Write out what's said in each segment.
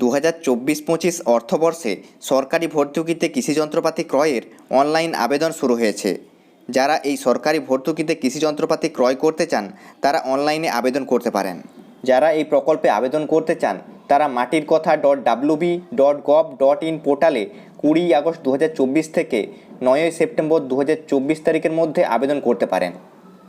দু হাজার চব্বিশ পঁচিশ অর্থবর্ষে সরকারি ভর্তুকিতে কৃষি যন্ত্রপাতি ক্রয়ের অনলাইন আবেদন শুরু হয়েছে। যারা এই সরকারি ভর্তুকিতে কৃষি যন্ত্রপাতি ক্রয় করতে চান, তারা অনলাইনে আবেদন করতে পারেন। যারা এই প্রকল্পে আবেদন করতে চান, তারা Matir Katha dot WB dot gov dot in পোর্টালে কুড়ি আগস্ট দু হাজার চব্বিশ থেকে নয়ই সেপ্টেম্বর দু হাজার চব্বিশ তারিখের মধ্যে আবেদন করতে পারেন।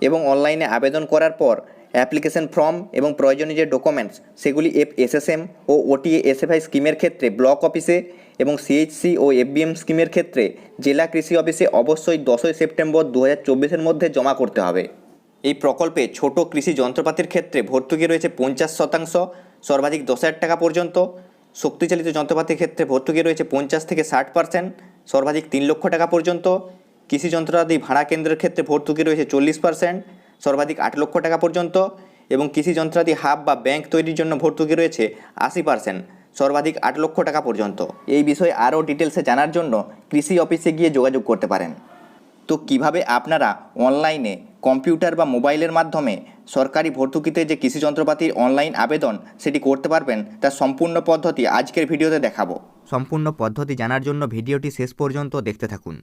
এবং অনলাইনে আবেদন করার পর অ্যাপ্লিকেশন ফর্ম এবং প্রয়োজনীয় যে ডকুমেন্টস, সেগুলি এফ এসএসএম ও ওটিএ এসএফআই স্কিমের ক্ষেত্রে ব্লক অফিসে এবং সিএইচসি ও এফবিএম স্কিমের ক্ষেত্রে জেলা কৃষি অফিসে অবশ্যই দশই সেপ্টেম্বর দু হাজার মধ্যে জমা করতে হবে। এই প্রকল্পে ছোট কৃষি যন্ত্রপাতির ক্ষেত্রে ভর্তুকি রয়েছে পঞ্চাশ শতাংশ, সর্বাধিক দশ হাজার টাকা পর্যন্ত। শক্তিচালিত যন্ত্রপাতির ক্ষেত্রে ভর্তুকি রয়েছে পঞ্চাশ থেকে ষাট পার্সেন্ট, সর্বাধিক তিন লক্ষ টাকা পর্যন্ত। কৃষি যন্ত্রপাতি ভাড়া কেন্দ্রের ক্ষেত্রে ভর্তুকি রয়েছে চল্লিশ পার্সেন্ট সর্বাধিক আট লক্ষ টাকা পর্যন্ত এবং কৃষি যন্ত্রপাতি হাব বা ব্যাংক তৈরির জন্য ভর্তুকি রয়েছে আশি পার্সেন্ট, সর্বাধিক আট লক্ষ টাকা পর্যন্ত। এই বিষয়ে আরও ডিটেলসে জানার জন্য কৃষি অফিসে গিয়ে যোগাযোগ করতে পারেন। তো কীভাবে আপনারা অনলাইনে কম্পিউটার বা মোবাইলের মাধ্যমে সরকারি ভর্তুকিতে যে কৃষি যন্ত্রপাতির অনলাইন আবেদন সেটি করতে পারবেন তার সম্পূর্ণ পদ্ধতি আজকের ভিডিওতে দেখাবো। সম্পূর্ণ পদ্ধতি জানার জন্য ভিডিওটি শেষ পর্যন্ত দেখতে থাকুন।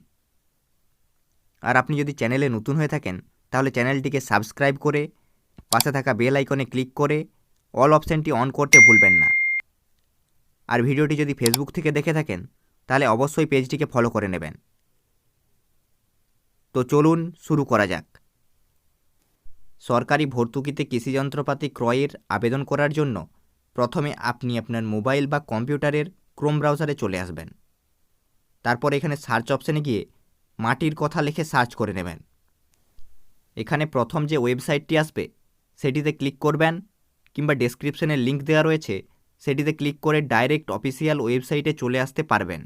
আর আপনি যদি চ্যানেলে নতুন হয়ে থাকেন তাহলে চ্যানেলটিকে সাবস্ক্রাইব করে, পাশে থাকা বেল আইকনে ক্লিক করে অল অপশানটি অন করতে ভুলবেন না। আর ভিডিওটি যদি ফেসবুক থেকে দেখে থাকেন, তাহলে অবশ্যই পেজটিকে ফলো করে নেবেন। তো চলুন শুরু করা যাক। সরকারি ভর্তুকিতে কৃষি যন্ত্রপাতি ক্রয়ের আবেদন করার জন্য প্রথমে আপনি আপনার মোবাইল বা কম্পিউটারের ক্রোম ব্রাউজারে চলে আসবেন। তারপর এখানে সার্চ অপশানে গিয়ে মাটির কথা লিখে সার্চ করে নেবেন। এখানে প্রথম যে ওয়েবসাইটটি আসবে, সেটিতে ক্লিক করবেন, কিংবা ডেসক্রিপশনে লিঙ্ক দেওয়া রয়েছে, সেটিতে ক্লিক করে ডাইরেক্ট অফিসিয়াল ওয়েবসাইটে চলে আসতে পারবেন।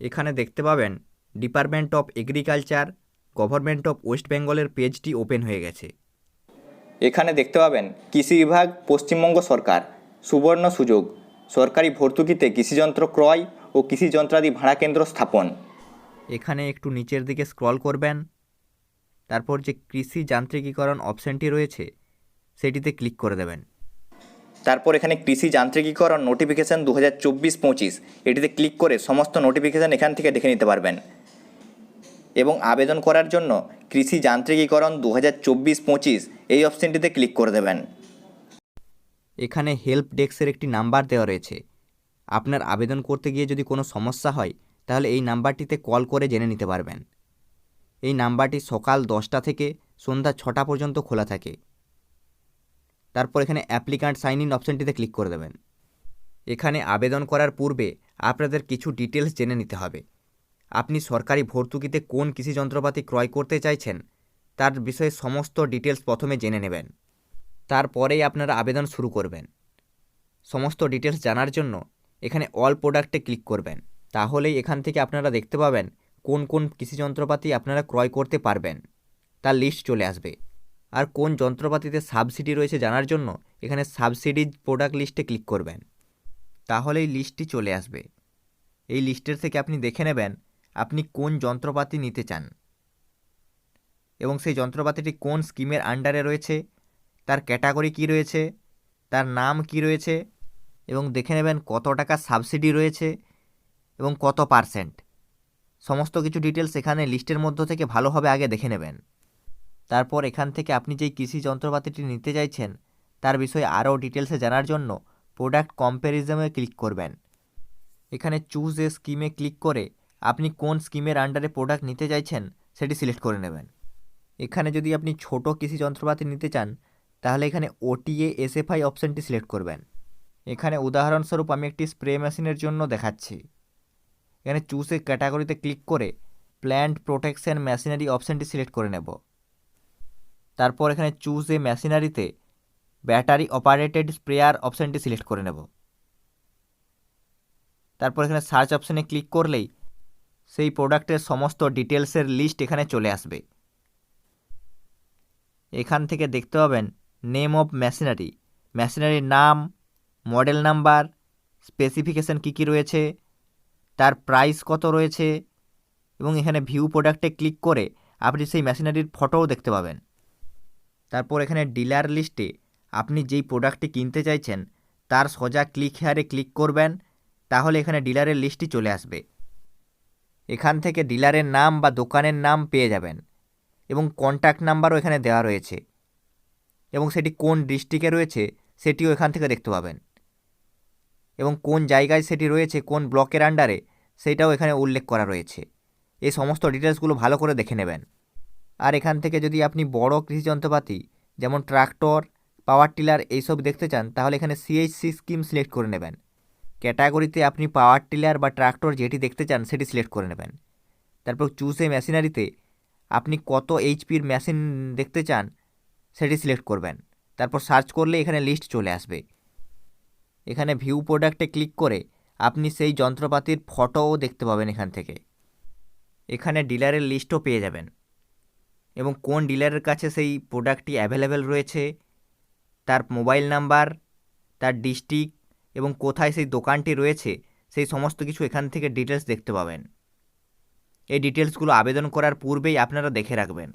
এখানে দেখতে পাবেন department of agriculture government of west বেঙ্গলের পেজটি ওপেন হয়ে গেছে। এখানে দেখতে পাবেন, কৃষি বিভাগ, পশ্চিমবঙ্গ সরকার, সুবর্ণ সুযোগ, সরকারি ভর্তুকিতে কৃষিযন্ত্র ক্রয় ও কৃষি যন্ত্রাদি ভাড়া কেন্দ্র স্থাপন। এখানে একটু নিচের দিকে স্ক্রল করবেন তারপর যে কৃষি যান্ত্রিকীকরণ অপশানটি রয়েছে সেটিতে ক্লিক করে দেবেন। তারপর এখানে কৃষি যান্ত্রিকীকরণ নোটিফিকেশান দু হাজার চব্বিশ পঁচিশ এটিতে ক্লিক করে সমস্ত নোটিফিকেশান এখান থেকে দেখে নিতে পারবেন। এবং আবেদন করার জন্য কৃষি যান্ত্রিকীকরণ দু হাজার চব্বিশ পঁচিশ এই অপশানটিতে ক্লিক করে দেবেন। এখানে হেল্প ডেস্কের একটি নাম্বার দেওয়া রয়েছে। আপনার আবেদন করতে গিয়ে যদি কোনো সমস্যা হয় তাহলে এই নাম্বারটিতে কল করে জেনে নিতে পারবেন। এই নাম্বারটি সকাল দশটা থেকে সন্ধ্যা ছটা পর্যন্ত খোলা থাকে। তারপর এখানে অ্যাপ্লিকান্ট সাইন ইন অপশানটিতে ক্লিক করে দেবেন। এখানে আবেদন করার পূর্বে আপনাদের কিছু ডিটেলস জেনে নিতে হবে। আপনি সরকারি ভর্তুকিতে কোন কৃষি যন্ত্রপাতি ক্রয় করতে চাইছেন, তার বিষয়ে সমস্ত ডিটেলস প্রথমে জেনে নেবেন। তারপরেই আপনারা আবেদন শুরু করবেন। সমস্ত ডিটেলস জানার জন্য এখানে অল প্রোডাক্টে ক্লিক করবেন। তাহলেই এখান থেকে আপনারা দেখতে পাবেন কোন কোন কৃষি যন্ত্রপাতি আপনারা ক্রয় করতে পারবেন, তার লিস্ট চলে আসবে। আর কোন যন্ত্রপাতিতে সাবসিডি রয়েছে জানার জন্য, এখানে সাবসিডি প্রোডাক্ট লিস্টে ক্লিক করবেন। তাহলে এই লিস্টটি চলে আসবে। এই লিস্টের থেকে আপনি দেখে নেবেন, আপনি কোন যন্ত্রপাতি নিতে চান। এবং সেই যন্ত্রপাতিটি কোন স্কিমের আন্ডারে রয়েছে, তার ক্যাটাগরি কী রয়েছে, তার নাম কি রয়েছে, এবং দেখে নেবেন কত টাকা সাবসিডি রয়েছে, এবং কত পার্সেন্ট সমস্ত কিছু ডিটেলস এখানে লিস্টের মধ্য থেকে ভালোভাবে আগে দেখে নেবেন। তারপর এখান থেকে আপনি যেই কৃষি যন্ত্রপাতিটি নিতে চাইছেন, তার বিষয়ে আরও ডিটেলসে জানার জন্য প্রোডাক্ট কম্প্যারিজমে ক্লিক করবেন। এখানে চুজ এ স্কিমে ক্লিক করে আপনি কোন স্কিমের আন্ডারে প্রোডাক্ট নিতে চাইছেন, সেটি সিলেক্ট করে নেবেন। এখানে যদি আপনি ছোট কৃষি যন্ত্রপাতি নিতে চান, তাহলে এখানে ওটিএ এসএফআই অপশানটি সিলেক্ট করবেন। এখানে উদাহরণস্বরূপ আমি একটি স্প্রে মেশিনের জন্য দেখাচ্ছি। এখানে চুজে ক্যাটাগরিতে ক্লিক করে প্ল্যান্ট প্রোটেকশন মেশিনারি অপশানটি সিলেক্ট করে নেব। তারপর এখানে চুজ এ মেশিনারিতে ব্যাটারি অপারেটেড স্প্রেয়ার অপশানটি সিলেক্ট করে নেব। তারপর এখানে সার্চ অপশানে ক্লিক করলেই সেই প্রোডাক্টের সমস্ত ডিটেলসের লিস্ট এখানে চলে আসবে। এখান থেকে দেখতে পাবেন নেম অফ মেশিনারি মেশিনারির নাম মডেল নাম্বার স্পেসিফিকেশান কী কী রয়েছে তার প্রাইস কত রয়েছে? এবং এখানে ভিউ প্রোডাক্টে ক্লিক করে আপনি সেই মেশিনারির ফটোও দেখতে পাবেন। তারপর এখানে ডিলার লিস্টে আপনি যেই প্রোডাক্টটি কিনতে চাইছেন, তার সোজা ক্লিক হেয়ারে ক্লিক করবেন, তাহলে এখানে ডিলারের লিস্টটি চলে আসবে। এখান থেকে ডিলারের নাম বা দোকানের নাম পেয়ে যাবেন এবং কন্ট্যাক্ট নাম্বারও এখানে দেওয়া রয়েছে। এবং সেটি কোন ডিস্ট্রিক্টে রয়েছে, সেটিও এখান থেকে দেখতে পাবেন। এবং কোন জায়গায় সেটি রয়েছে, কোন ব্লকের আন্ডারে সেইটাও এখানে উল্লেখ করা রয়েছে। এই সমস্ত ডিটেলসগুলো ভালো করে দেখে নেবেন। আর এখান থেকে যদি আপনি বড় কৃষি যন্ত্রপাতি, যেমন ট্রাক্টর, পাওয়ার টিলার এইসব দেখতে চান, তাহলে এখানে সিএইচসি স্কিম সিলেক্ট করে নেবেন। ক্যাটাগরিতে আপনি পাওয়ার টিলার বা ট্রাক্টর যেটি দেখতে চান, সেটি সিলেক্ট করে নেবেন। তারপর চুজে মেশিনারিতে আপনি কত এইচপির মেশিন দেখতে চান, সেটি সিলেক্ট করবেন। তারপর সার্চ করলে এখানে লিস্ট চলে আসবে। এখানে ভিউ প্রোডাক্টে ক্লিক করে আপনি সেই যন্ত্রপাতির ফটোও দেখতে পাবেন এখান থেকে। এখানে ডিলারের লিস্টও পেয়ে যাবেন এবং কোন ডিলারের কাছে সেই প্রোডাক্টটি অ্যাভেলেবেল রয়েছে, তার মোবাইল নাম্বার তার ডিস্ট্রিক্ট এবং কোথায় সেই দোকানটি রয়েছে, সেই সমস্ত কিছু এখান থেকে ডিটেলস দেখতে পাবেন। এই ডিটেলসগুলো আবেদন করার পূর্বেই আপনারা দেখে রাখবেন।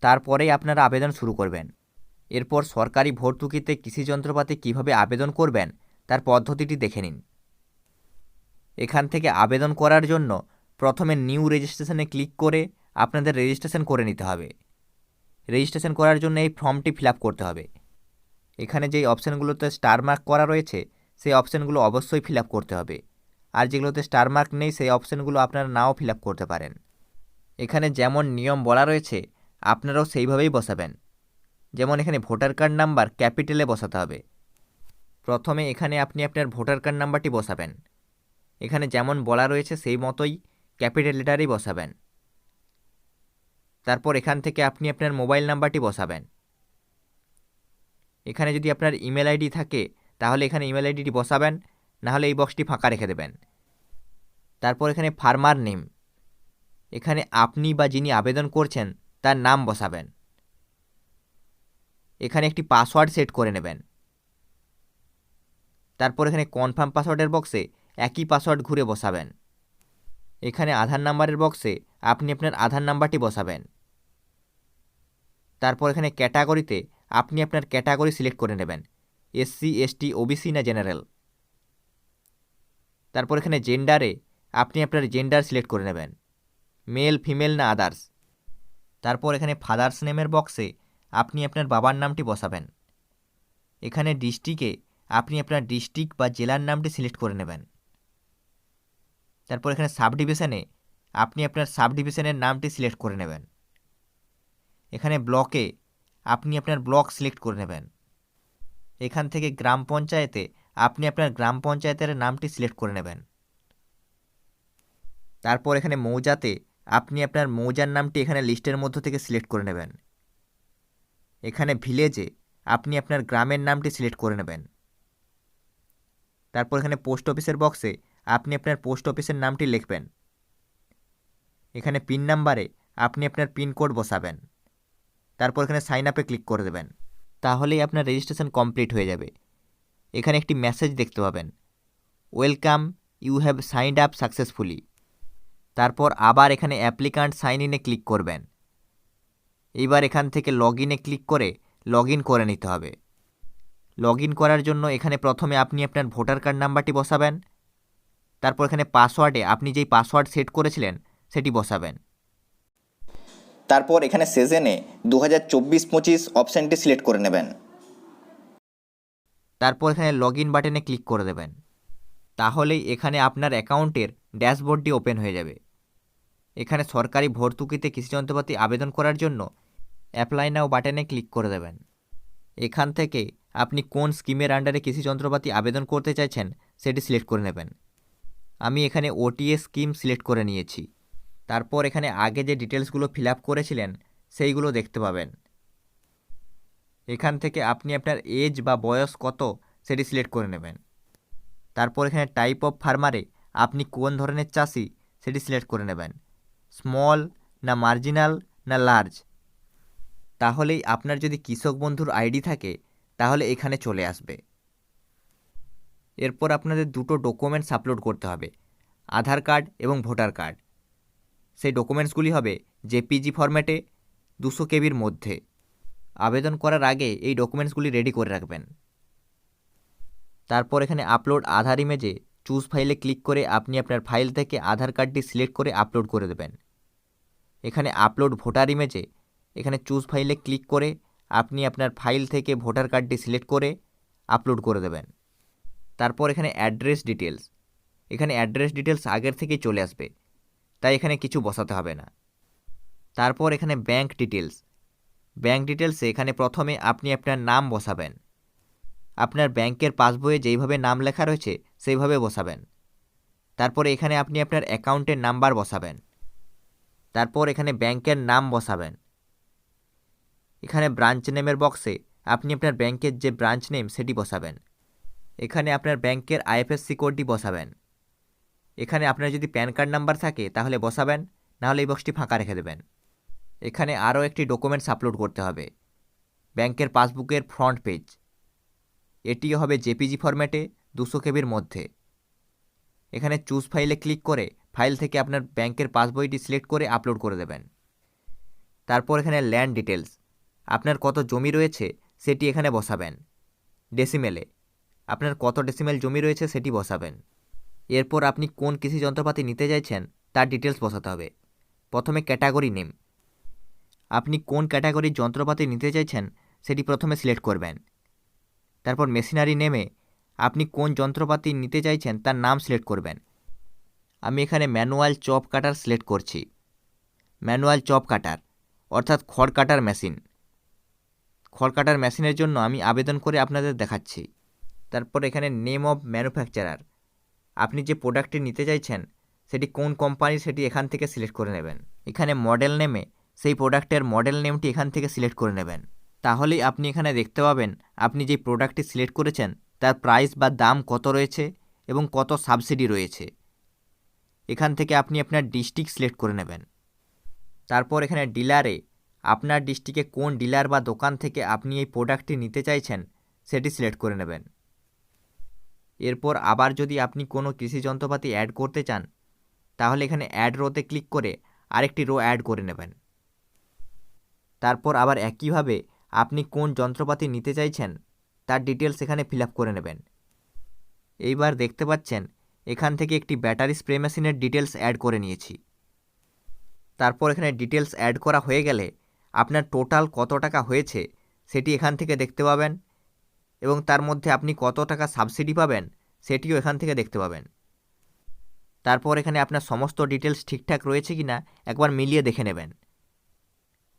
তারপরেই আপনারা আবেদন শুরু করবেন। এরপর সরকারি ভর্তুকিতে কৃষি যন্ত্রপাতি কীভাবে আবেদন করবেন তার পদ্ধতিটি দেখে নিন। এখান থেকে আবেদন করার জন্য প্রথমে নিউ রেজিস্ট্রেশনে ক্লিক করে আপনাদের রেজিস্ট্রেশন করে নিতে হবে। রেজিস্ট্রেশন করার জন্য এই ফর্মটি ফিল করতে হবে। এখানে যেই অপশানগুলোতে স্টার মার্ক করা রয়েছে, সেই অপশানগুলো অবশ্যই ফিল করতে হবে। আর যেগুলোতে স্টার মার্ক নেই, সেই অপশানগুলো আপনারা নাও ফিল করতে পারেন। এখানে যেমন নিয়ম বলা রয়েছে, আপনারাও সেইভাবেই বসাবেন। যেমন এখানে ভোটার কার্ড নাম্বার ক্যাপিটালে বসাতে হবে। প্রথমে এখানে আপনি আপনার ভোটার কার্ড নাম্বারটি বসাবেন। এখানে যেমন বলা রয়েছে সেই মতোই ক্যাপিটাল লেটারেই বসাবেন। তারপর এখান থেকে আপনি আপনার মোবাইল নাম্বারটি বসাবেন। এখানে যদি আপনার ইমেল আইডি থাকে, তাহলে এখানে ইমেল আইডিটি বসাবেন নাহলে এই বক্সটি ফাঁকা রেখে দেবেন। তারপর এখানে ফার্মার নেম। এখানে আপনি বা যিনি আবেদন করছেন, তার নাম বসাবেন। এখানে একটি পাসওয়ার্ড সেট করে নেবেন। তারপর এখানে কনফার্ম পাসওয়ার্ডের বক্সে একই পাসওয়ার্ড ঘুরে বসাবেন। এখানে আধার নাম্বারের বক্সে আপনি আপনার আধার নাম্বারটি বসাবেন। তারপর এখানে ক্যাটাগরিতে আপনি আপনার ক্যাটাগরি সিলেক্ট করে নেবেন এসসি এসটি ওবিসি না জেনারেল তারপর এখানে জেন্ডারে আপনি আপনার জেন্ডার সিলেক্ট করে নেবেন মেল ফিমেল না আদার্স তারপর এখানে ফাদার্স নেমের বক্সে আপনি আপনার বাবার নামটি বসাবেন। এখানে ডিস্ট্রিক্টে আপনি আপনার ডিস্ট্রিক্ট বা জেলার নামটি সিলেক্ট করে নেবেন। তারপর এখানে সাব ডিভিশনে আপনি আপনার সাব ডিভিশনের নামটি সিলেক্ট করে নেবেন। এখানে ব্লকে আপনি আপনার ব্লক সিলেক্ট করে নেবেন। এখান থেকে গ্রাম পঞ্চায়েতে আপনি আপনার গ্রাম পঞ্চায়েতের নামটি সিলেক্ট করে নেবেন। তারপর এখানে মৌজাতে আপনি আপনার মৌজার নামটি এখানে লিস্টের মধ্য থেকে সিলেক্ট করে নেবেন। এখানে ভিলেজে আপনি আপনার গ্রামের নামটি সিলেক্ট করে নেবেন। তারপর এখানে পোস্ট অফিসের বক্সে আপনি আপনার পোস্ট অফিসের নামটি লিখবেন। এখানে পিন নাম্বারে আপনি আপনার পিন কোড বসাবেন। তারপর এখানে সাইন আপে ক্লিক করে দেবেন। তাহলেই আপনার রেজিস্ট্রেশন কমপ্লিট হয়ে যাবে। এখানে একটি মেসেজ দেখতে পাবেন। Welcome you have signed up successfully তারপর আবার এখানে অ্যাপ্লিকান্ট সাইন ইনে ক্লিক করবেন। এইবার এখান থেকে লগ ইনে ক্লিক করে লগ ইন করে নিতে হবে। লগ ইন করার জন্য এখানে প্রথমে আপনি আপনার ভোটার কার্ড নাম্বারটি বসাবেন। তারপর এখানে পাসওয়ার্ডে আপনি যেই পাসওয়ার্ড সেট করেছিলেন সেটি বসাবেন। তারপর এখানে সেজেনে দু হাজার চব্বিশ পঁচিশ অপশানটি সিলেক্ট করে নেবেন। তারপর এখানে লগ ইন বাটনে ক্লিক করে দেবেন। তাহলেই এখানে আপনার অ্যাকাউন্টের ড্যাশবোর্ডটি ওপেন হয়ে যাবে। এখানে সরকারি ভর্তুকিতে কৃষি যন্ত্রপাতি আবেদন করার জন্য অ্যাপ্লাই নাও বাটনে ক্লিক করে দেবেন। এখান থেকে আপনি কোন স্কিমের আন্ডারে কৃষি যন্ত্রপাতি আবেদন করতে চাইছেন, সেটি সিলেক্ট করে নেবেন। আমি এখানে ওটিএ স্কিম সিলেক্ট করে নিয়েছি। তারপর এখানে আগে যে ডিটেলসগুলো ফিল আপ করেছিলেন, সেইগুলো দেখতে পাবেন। এখান থেকে আপনি আপনার এজ বা বয়স কত, সেটি সিলেক্ট করে নেবেন। তারপর এখানে টাইপ অফ ফার্মারে আপনি কোন ধরনের চাষি, সেটি সিলেক্ট করে নেবেন। স্মল না মার্জিনাল না লার্জ। তাহলেই আপনার যদি কৃষক বন্ধুর আইডি থাকে তাহলে এখানে চলে আসবে। এরপর আপনাদের দুটো ডকুমেন্টস আপলোড করতে হবে, আধার কার্ড এবং ভোটার কার্ড। সেই ডকুমেন্টসগুলি হবে জেপিজি ফরম্যাটে দুশো কেবির মধ্যে। আবেদন করার আগে এই ডকুমেন্টসগুলি রেডি করে রাখবেন। তারপর এখানে আপলোড আধার ইমেজে চুজ ফাইলে ক্লিক করে আপনি আপনার ফাইল থেকে আধার কার্ডটি সিলেক্ট করে আপলোড করে দেবেন। এখানে আপলোড ভোটার ইমেজে এখানে চুজ ফাইলে ক্লিক করে আপনি আপনার ফাইল থেকে ভোটার কার্ডটি সিলেক্ট করে আপলোড করে দেবেন। তারপর এখানে অ্যাড্রেস ডিটেলস এখানে অ্যাড্রেস ডিটেলস আগের থেকে চলে আসবে, তাই এখানে কিছু বসাতে হবে না। তারপর এখানে ব্যাংক ডিটেলস ব্যাংক ডিটেলসে এখানে প্রথমে আপনি আপনার নাম বসাবেন। আপনার ব্যাংকের পাসবইয়ে যেইভাবে নাম লেখা রয়েছে, সেইভাবে বসাবেন। তারপরে এখানে আপনি আপনার অ্যাকাউন্টের নাম্বার বসাবেন। তারপর এখানে ব্যাংকের নাম বসাবেন। এখানে ব্রাঞ্চ নেমের বক্সে আপনি আপনার ব্যাংকের যে ব্রাঞ্চ নেম সেটি বসাবেন। এখানে আপনার ব্যাংকের আইএফএসসি কোডটি বসাবেন। এখানে আপনার যদি প্যান কার্ড নাম্বার থাকে, তাহলে বসাবেন, নাহলে এই বক্সটি ফাঁকা রেখে দেবেন। এখানে আরও একটি ডকুমেন্টস আপলোড করতে হবে। ব্যাংকের পাসবুকের ফ্রন্ট পেজ এটিও হবে জেপিজি ফরম্যাটে দুশো কেবির মধ্যে। এখানে চুজ ফাইলে ক্লিক করে ফাইল থেকে আপনার ব্যাংকের পাসবইটি সিলেক্ট করে আপলোড করে দেবেন। তারপর এখানে ল্যান্ড ডিটেলস আপনার কত জমি রয়েছে সেটি এখানে বসাবেন। ডেসিমেলে, আপনার কত ডেসিমেল জমি রয়েছে সেটি বসাবেন। এরপর আপনি কোন কৃষি যন্ত্রপাতি নিতে চাইছেন তার ডিটেলস বসাতে হবে। প্রথমে ক্যাটাগরি নেম। আপনি কোন ক্যাটাগরির যন্ত্রপাতি নিতে চাইছেন সেটি প্রথমে সিলেক্ট করবেন। তারপর মেশিনারি নেমে আপনি কোন যন্ত্রপাতি নিতে চাইছেন তার নাম সিলেক্ট করবেন। আমি এখানে ম্যানুয়াল চপ কাটার সিলেক্ট করছি। ম্যানুয়াল চপ কাটার, অর্থাৎ খড় কাটার মেশিন। খড় কাটার মেশিনের জন্য আমি আবেদন করে আপনাদের দেখাচ্ছি। তারপর এখানে নেম অফ ম্যানুফ্যাকচারার। আপনি যে প্রোডাক্টটি নিতে চাইছেন, সেটি কোন কোম্পানির সেটি এখান থেকে সিলেক্ট করে নেবেন। এখানে মডেল নেমে সেই প্রোডাক্টের মডেল নেমটি এখান থেকে সিলেক্ট করে নেবেন। তাহলেই আপনি এখানে দেখতে পাবেন, আপনি যে প্রোডাক্টটি সিলেক্ট করেছেন, তার প্রাইস বা দাম কত রয়েছে এবং কত সাবসিডি রয়েছে। এখান থেকে আপনি আপনার ডিস্ট্রিক্ট সিলেক্ট করে নেবেন। তারপর এখানে ডিলারে আপনার ডিস্ট্রিক্টে কোন ডিলার বা দোকান থেকে আপনি এই প্রোডাক্টটি নিতে চাইছেন, সেটি সিলেক্ট করে নেবেন। এরপর আবার যদি আপনি কোনো কৃষি যন্ত্রপাতি অ্যাড করতে চান, তাহলে এখানে অ্যাড রোতে ক্লিক করে আরেকটি রো অ্যাড করে নেবেন। তারপর আবার একইভাবে আপনি কোন যন্ত্রপাতি নিতে চাইছেন, তার ডিটেলস এখানে ফিল করে নেবেন। এইবার দেখতে পাচ্ছেন, এখান থেকে একটি ব্যাটারি স্প্রে মেশিনের ডিটেলস অ্যাড করে নিয়েছি। তারপর এখানে ডিটেলস অ্যাড করা হয়ে গেলে আপনার টোটাল কত টাকা হয়েছে সেটি এখান থেকে দেখতে পাবেন এবং তার মধ্যে আপনি কত টাকা সাবসিডি পাবেন সেটিও এখান থেকে দেখতে পাবেন। তারপর এখানে আপনার সমস্ত ডিটেলস ঠিকঠাক রয়েছে কি না একবার মিলিয়ে দেখে নেবেন।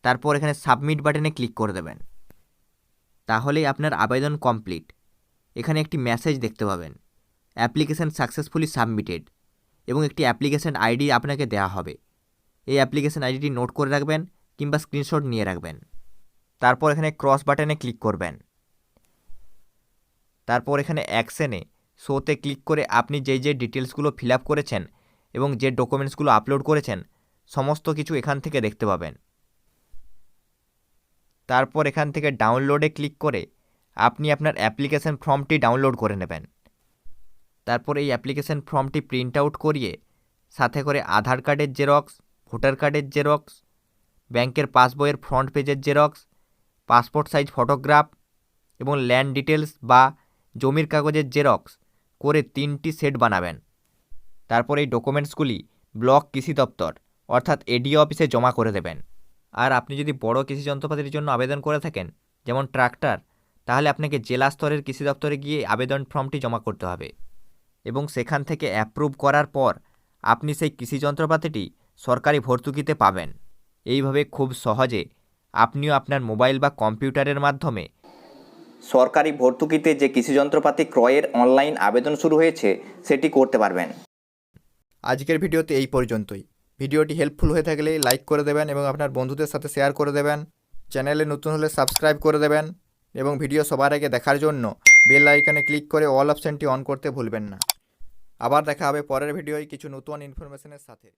তারপর এখানে সাবমিট বাটনে ক্লিক করে দেবেন। তাহলেই আপনার আবেদন কমপ্লিট। এখানে একটি মেসেজ দেখতে পাবেন, অ্যাপ্লিকেশান সাকসেসফুলি সাবমিটেড এবং একটি অ্যাপ্লিকেশান আইডি আপনাকে দেওয়া হবে। এই অ্যাপ্লিকেশান আইডিটি নোট করে রাখবেন কিংবা স্ক্রিনশট নিয়ে রাখবেন। তারপর এখানে ক্রস বাটনে ক্লিক করবেন। তারপর এখানে অ্যাকশনে শোতে ক্লিক করে আপনি যেই যে ডিটেলসগুলো ফিল আপ করেছেন এবং যে ডকুমেন্টসগুলো আপলোড করেছেন, সমস্ত কিছু এখান থেকে দেখতে পাবেন। তারপর এখান থেকে ডাউনলোডে ক্লিক করে আপনি আপনার অ্যাপ্লিকেশন ফর্মটি ডাউনলোড করে নেবেন। তারপর এই অ্যাপ্লিকেশন ফর্মটি প্রিন্ট আউট করিয়ে সাথে করে আধার কার্ডের জেরক্স ভোটার কার্ডের জেরক্স ব্যাংকের পাসবইয়ের ফ্রন্ট পেজের জেরক্স, পাসপোর্ট সাইজ ফটোগ্রাফ এবং ল্যান্ড ডিটেলস বা জমির কাগজের জেরক্স করে তিনটি সেট বানাবেন। তারপর এই ডকুমেন্টসগুলি ব্লক কৃষি দপ্তর, অর্থাৎ এডিও অফিসে জমা করে দেবেন। আর আপনি যদি বড় কৃষি যন্ত্রপাতির জন্য আবেদন করে থাকেন, যেমন ট্রাক্টর, তাহলে আপনাকে জেলা স্তরের কৃষি দপ্তরে গিয়ে আবেদন ফর্মটি জমা করতে হবে এবং সেখান থেকে অ্যাপ্রুভ করার পর আপনি সেই কৃষি যন্ত্রপাতিটি সরকারি ভর্তুকিতে পাবেন। এইভাবে খুব সহজে আপনিও আপনার মোবাইল বা কম্পিউটারের মাধ্যমে সরকারি ভর্তুকিতে যে কৃষি যন্ত্রপাতি ক্রয়ের অনলাইন আবেদন শুরু হয়েছে সেটি করতে পারবেন। আজকের ভিডিওতে এই পর্যন্তই। ভিডিওটি হেল্পফুল হয়ে থাকলে লাইক করে দেবেন এবং আপনার বন্ধুদের সাথে শেয়ার করে দেবেন। চ্যানেলে নতুন হলে সাবস্ক্রাইব করে দেবেন এবং ভিডিও সবার আগে দেখার জন্য বেল আইকনে ক্লিক করে অল অপশানটি অন করতে ভুলবেন না। আবার দেখা হবে পরের ভিডিওয় কিছু নতুন ইনফরমেশনের সাথে।